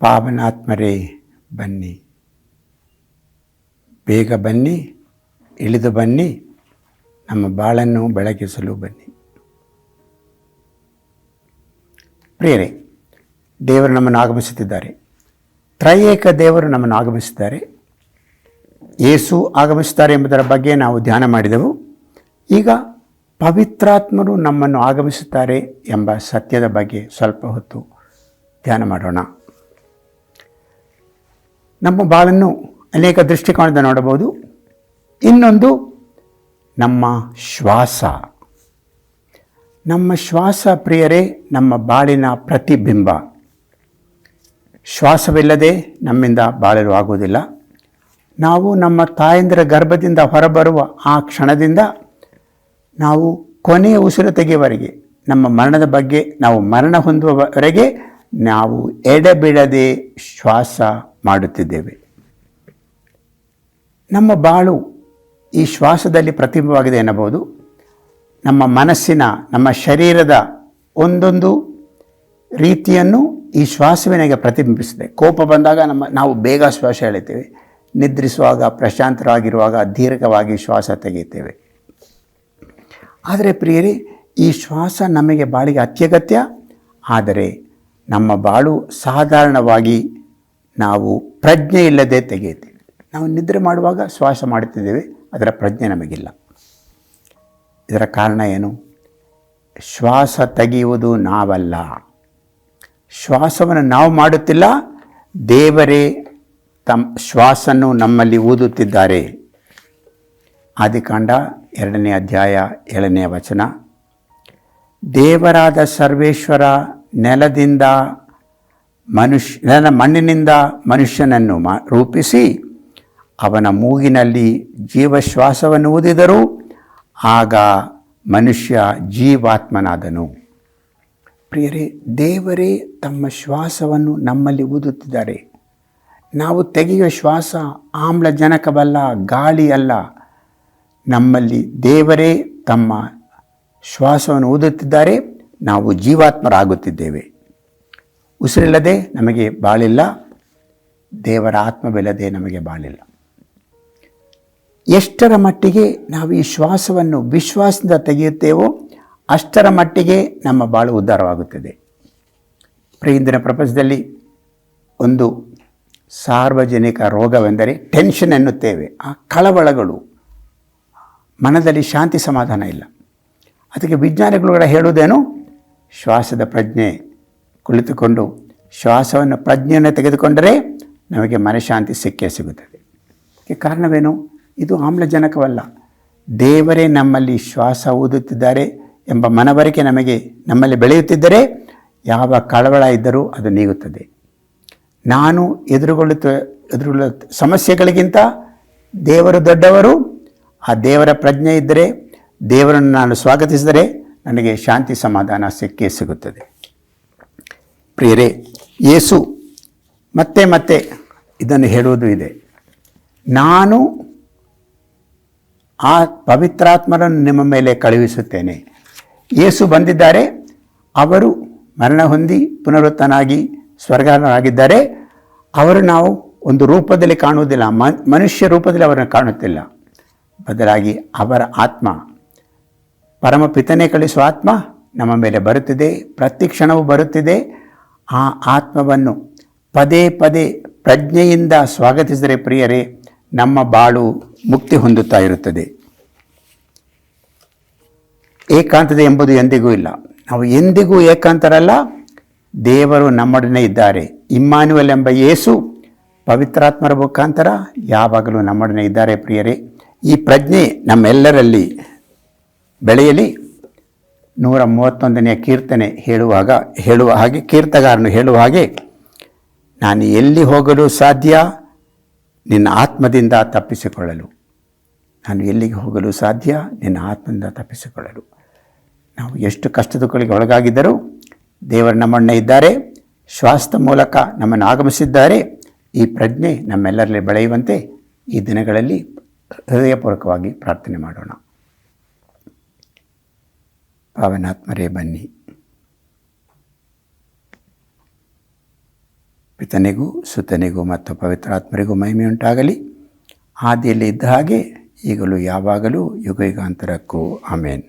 ಪಾವನಾತ್ಮರೇ ಬನ್ನಿ. ಬೇಗ ಬನ್ನಿ, ಇಳಿದು ಬನ್ನಿ, ನಮ್ಮ ಬಾಳನ್ನು ಬೆಳಗಿಸಲು ಬನ್ನಿ. ಪ್ರಿಯರೇ, ದೇವರು ನಮ್ಮನ್ನು ಆಗಮಿಸುತ್ತಿದ್ದಾರೆ. ತ್ರಯೇಕ ದೇವರು ನಮ್ಮನ್ನು ಆಗಮಿಸಿದ್ದಾರೆ ಯೇಸು ಆಗಮಿಸುತ್ತಾರೆ ಎಂಬುದರ ಬಗ್ಗೆ ನಾವು ಧ್ಯಾನ ಮಾಡಿದೆವು. ಈಗ ಪವಿತ್ರಾತ್ಮರು ನಮ್ಮನ್ನು ಆಗಮಿಸುತ್ತಾರೆ ಎಂಬ ಸತ್ಯದ ಬಗ್ಗೆ ಸ್ವಲ್ಪ ಹೊತ್ತು ಧ್ಯಾನ ಮಾಡೋಣ. ನಮ್ಮ ಬಾಳನ್ನು ಅನೇಕ ದೃಷ್ಟಿಕೋನದಿಂದ ನೋಡಬಹುದು. ಇನ್ನೊಂದು ನಮ್ಮ ಶ್ವಾಸ. ನಮ್ಮ ಶ್ವಾಸ ಪ್ರಿಯರೇ, ನಮ್ಮ ಬಾಳಿನ ಪ್ರತಿಬಿಂಬ. ಶ್ವಾಸವಿಲ್ಲದೆ ನಮ್ಮಿಂದ ಬಾಳಲು ಆಗುವುದಿಲ್ಲ. ನಾವು ನಮ್ಮ ತಾಯಂದಿರ ಗರ್ಭದಿಂದ ಹೊರಬರುವ ಆ ಕ್ಷಣದಿಂದ ನಾವು ಕೊನೆಯ ಉಸಿರು ತೆಗೆಯುವವರೆಗೆ, ನಮ್ಮ ಮರಣದ ಬಗ್ಗೆ ನಾವು ಮರಣ ಹೊಂದುವವರೆಗೆ ನಾವು ಎಡೆಬಿಡದೆ ಶ್ವಾಸ ಮಾಡುತ್ತಿದ್ದೇವೆ. ನಮ್ಮ ಬಾಳು ಈ ಶ್ವಾಸದಲ್ಲಿ ಪ್ರತಿಬಿಂಬವಾಗಿದೆ ಎನ್ನಬಹುದು. ನಮ್ಮ ಮನಸ್ಸಿನ, ನಮ್ಮ ಶರೀರದ ಒಂದೊಂದು ರೀತಿಯನ್ನು ಈ ಶ್ವಾಸವಿನಗೆ ಪ್ರತಿಬಿಂಬಿಸಿದೆ ಕೋಪ ಬಂದಾಗ ನಮ್ಮ, ನಾವು ಬೇಗ ಶ್ವಾಸ ಎಳಿತೇವೆ ನಿದ್ರಿಸುವಾಗ, ಪ್ರಶಾಂತರಾಗಿರುವಾಗ ದೀರ್ಘವಾಗಿ ಶ್ವಾಸ ತೆಗೆಯುತ್ತೇವೆ. ಆದರೆ ಪ್ರಿಯರಿ, ಈ ಶ್ವಾಸ ನಮಗೆ ಬಾಳಿಗೆ ಅತ್ಯಗತ್ಯ. ಆದರೆ ನಮ್ಮ ಬಾಳು ಸಾಧಾರಣವಾಗಿ ನಾವು ಪ್ರಜ್ಞೆ ಇಲ್ಲದೆ ತೆಗೆಯುತ್ತೇವೆ. ನಾವು ನಿದ್ರೆ ಮಾಡುವಾಗ ಶ್ವಾಸ ಮಾಡುತ್ತಿದ್ದೇವೆ, ಅದರ ಪ್ರಜ್ಞೆ ನಮಗಿಲ್ಲ. ಇದರ ಕಾರಣ ಏನು? ಶ್ವಾಸ ತೆಗೆಯುವುದು ನಾವಲ್ಲ. ಶ್ವಾಸವನ್ನು ನಾವು ಮಾಡುತ್ತಿಲ್ಲ, ದೇವರೇ ತಮ್ಮ ಶ್ವಾಸನ್ನು ನಮ್ಮಲ್ಲಿ ಊದುತ್ತಿದ್ದಾರೆ. ಆದಿಕಾಂಡ ಎರಡನೇ ಅಧ್ಯಾಯ ಏಳನೇ ವಚನ. ದೇವರಾದ ಸರ್ವೇಶ್ವರ ನೆಲದಿಂದ ಮನುಷ್ಯ ನೆಲ ಮಣ್ಣಿನಿಂದ ಮನುಷ್ಯನನ್ನು ಮಾ, ರೂಪಿಸಿ ಅವನ ಮೂಗಿನಲ್ಲಿ ಜೀವಶ್ವಾಸವನ್ನು ಊದಿದರು ಆಗ ಮನುಷ್ಯ ಜೀವಾತ್ಮನಾದನು. ಪ್ರಿಯರೇ, ದೇವರೇ ತಮ್ಮ ಶ್ವಾಸವನ್ನು ನಮ್ಮಲ್ಲಿ ಊದುತ್ತಿದ್ದಾರೆ. ನಾವು ತೆಗೆಯುವ ಶ್ವಾಸ ಆಮ್ಲಜನಕವಲ್ಲ, ಗಾಳಿ ಅಲ್ಲ. ನಮ್ಮಲ್ಲಿ ದೇವರೇ ತಮ್ಮ ಶ್ವಾಸವನ್ನು ಊದುತ್ತಿದ್ದಾರೆ. ನಾವು ಜೀವಾತ್ಮರಾಗುತ್ತಿದ್ದೇವೆ. ಉಸಿರಿಲ್ಲದೆ ನಮಗೆ ಬಾಳಿಲ್ಲ. ದೇವರ ಆತ್ಮವಿಲ್ಲದೆ ನಮಗೆ ಬಾಳಿಲ್ಲ. ಎಷ್ಟರ ಮಟ್ಟಿಗೆ ನಾವು ಈ ಶ್ವಾಸವನ್ನು ವಿಶ್ವಾಸದಿಂದ ತೆಗೆಯುತ್ತೇವೋ ಅಷ್ಟರ ಮಟ್ಟಿಗೆ ನಮ್ಮ ಬಾಳು ಉದ್ಧಾರವಾಗುತ್ತದೆ. ಇಂದಿನ ಪ್ರಪಂಚದಲ್ಲಿ ಒಂದು ಸಾರ್ವಜನಿಕ ರೋಗವೆಂದರೆ ಟೆನ್ಷನ್ ಎನ್ನುತ್ತೇವೆ. ಆ ಕಳವಳಗಳು, ಮನದಲ್ಲಿ ಶಾಂತಿ ಸಮಾಧಾನ ಇಲ್ಲ. ಅದಕ್ಕೆ ವಿಜ್ಞಾನಿಗಳು ಕೂಡ ಹೇಳುವುದೇನು? ಶ್ವಾಸದ ಪ್ರಜ್ಞೆ ಕುಳಿತುಕೊಂಡು ಶ್ವಾಸವನ್ನು ಪ್ರಜ್ಞೆಯನ್ನು ತೆಗೆದುಕೊಂಡರೆ ನಮಗೆ ಮನಃಶಾಂತಿ ಸಿಕ್ಕೇ ಸಿಗುತ್ತದೆ. ಕಾರಣವೇನು? ಇದು ಆಮ್ಲಜನಕವಲ್ಲ. ದೇವರೇ ನಮ್ಮಲ್ಲಿ ಶ್ವಾಸ ಊದುತ್ತಿದ್ದಾರೆ ಎಂಬ ಮನವರಿಕೆ ನಮಗೆ ನಮ್ಮಲ್ಲಿ ಬೆಳೆಯುತ್ತಿದ್ದರೆ ಯಾವ ಕಳವಳ ಇದ್ದರೂ ಅದು ನೀಗುತ್ತದೆ. ನಾನು ಎದುರುಗೊಳ್ಳುತ್ತ ಎದುರುಗೊಳ್ಳ ಸಮಸ್ಯೆಗಳಿಗಿಂತ ದೇವರು ದೊಡ್ಡವರು, ಆ ದೇವರ ಪ್ರಜ್ಞೆ ಇದ್ದರೆ, ದೇವರನ್ನು ನಾನು ಸ್ವಾಗತಿಸಿದರೆ ನನಗೆ ಶಾಂತಿ ಸಮಾಧಾನ ಸಿಕ್ಕೇ ಸಿಗುತ್ತದೆ. ಪ್ರಿಯರೇ ಯೇಸು ಮತ್ತೆ ಮತ್ತೆ ಇದನ್ನು ಹೇಳುವುದು ಇದೆ. ನಾನು ಆ ಪವಿತ್ರಾತ್ಮರನ್ನು ನಿಮ್ಮ ಮೇಲೆ ಕಳುಹಿಸುತ್ತೇನೆ. ಯೇಸು ಬಂದಿದ್ದಾರೆ, ಅವರು ಮರಣ ಹೊಂದಿ ಪುನರುತ್ತನಾಗಿ ಸ್ವರ್ಗಾರರಾಗಿದ್ದಾರೆ ಅವರು ನಾವು ಒಂದು ರೂಪದಲ್ಲಿ ಕಾಣುವುದಿಲ್ಲ ಮನುಷ್ಯ ರೂಪದಲ್ಲಿ ಅವರನ್ನು ಕಾಣುತ್ತಿಲ್ಲ. ಬದಲಾಗಿ ಅವರ ಆತ್ಮ ಪರಮ ಪಿತನೆ ಕಳಿಸುವ ಆತ್ಮ ನಮ್ಮ ಮೇಲೆ ಬರುತ್ತಿದೆ, ಪ್ರತಿ ಕ್ಷಣವೂ ಬರುತ್ತಿದೆ. ಆ ಆತ್ಮವನ್ನು ಪದೇ ಪದೇ ಪ್ರಜ್ಞೆಯಿಂದ ಸ್ವಾಗತಿಸಿದರೆ ಪ್ರಿಯರೇ, ನಮ್ಮ ಬಾಳು ಮುಕ್ತಿ ಹೊಂದುತ್ತಾ ಇರುತ್ತದೆ. ಏಕಾಂತತೆ ಎಂಬುದು ಎಂದಿಗೂ ಇಲ್ಲ. ನಾವು ಎಂದಿಗೂ ಏಕಾಂತರಲ್ಲ, ದೇವರು ನಮ್ಮೊಡನೆ ಇದ್ದಾರೆ. ಇಮ್ಮಾನುವಲ್ ಎಂಬ ಯೇಸು ಪವಿತ್ರಾತ್ಮರ ಮುಖಾಂತರ ಯಾವಾಗಲೂ ನಮ್ಮೊಡನೆ ಇದ್ದಾರೆ ಪ್ರಿಯರೇ. ಈ ಪ್ರಜ್ಞೆ ನಮ್ಮೆಲ್ಲರಲ್ಲಿ ಬೆಳೆಯಲಿ ನೂರ ಮೂವತ್ತೊಂದನೆಯ ಕೀರ್ತನೆ ಹೇಳುವಾಗ, ಹೇಳುವ ಹಾಗೆ, ಕೀರ್ತಗಾರನು ಹೇಳುವ ಹಾಗೆ, ನಾನು ಎಲ್ಲಿ ಹೋಗಲು ಸಾಧ್ಯ? ನಿನ್ನ ಆತ್ಮದಿಂದ ತಪ್ಪಿಸಿಕೊಳ್ಳಲು. ನಾನು ಎಲ್ಲಿಗೆ ಹೋಗಲು ಸಾಧ್ಯ? ನಿನ್ನ ಆತ್ಮದಿಂದ ತಪ್ಪಿಸಿಕೊಳ್ಳಲು. ನಾವು ಎಷ್ಟು ಕಷ್ಟದುಗಳಿಗೆ ಒಳಗಾಗಿದ್ದರೂ ದೇವರು ನಮ್ಮಣ್ಣ ಇದ್ದಾರೆ. ಶ್ವಾಸದ ಮೂಲಕ ನಮ್ಮನ್ನು ಆಗಮಿಸಿದ್ದಾರೆ. ಈ ಪ್ರಜ್ಞೆ ನಮ್ಮೆಲ್ಲರಲ್ಲಿ ಬೆಳೆಯುವಂತೆ ಈ ದಿನಗಳಲ್ಲಿ ಹೃದಯಪೂರ್ವಕವಾಗಿ ಪ್ರಾರ್ಥನೆ ಮಾಡೋಣ. ಪಾವನಾತ್ಮರೇ ಬನ್ನಿ. ಪಿತನಿಗೂ ಸುತನಿಗೂ ಮತ್ತು ಪವಿತ್ರಾತ್ಮರಿಗೂ ಮಹಿಮೆಯುಂಟಾಗಲಿ. ಆದಿಯಲ್ಲಿ ಇದ್ದ ಹಾಗೆ ಈಗಲೂ ಯಾವಾಗಲೂ ಯುಗ ಯುಗಾಂತರಕ್ಕೂ ಆಮೇನ್.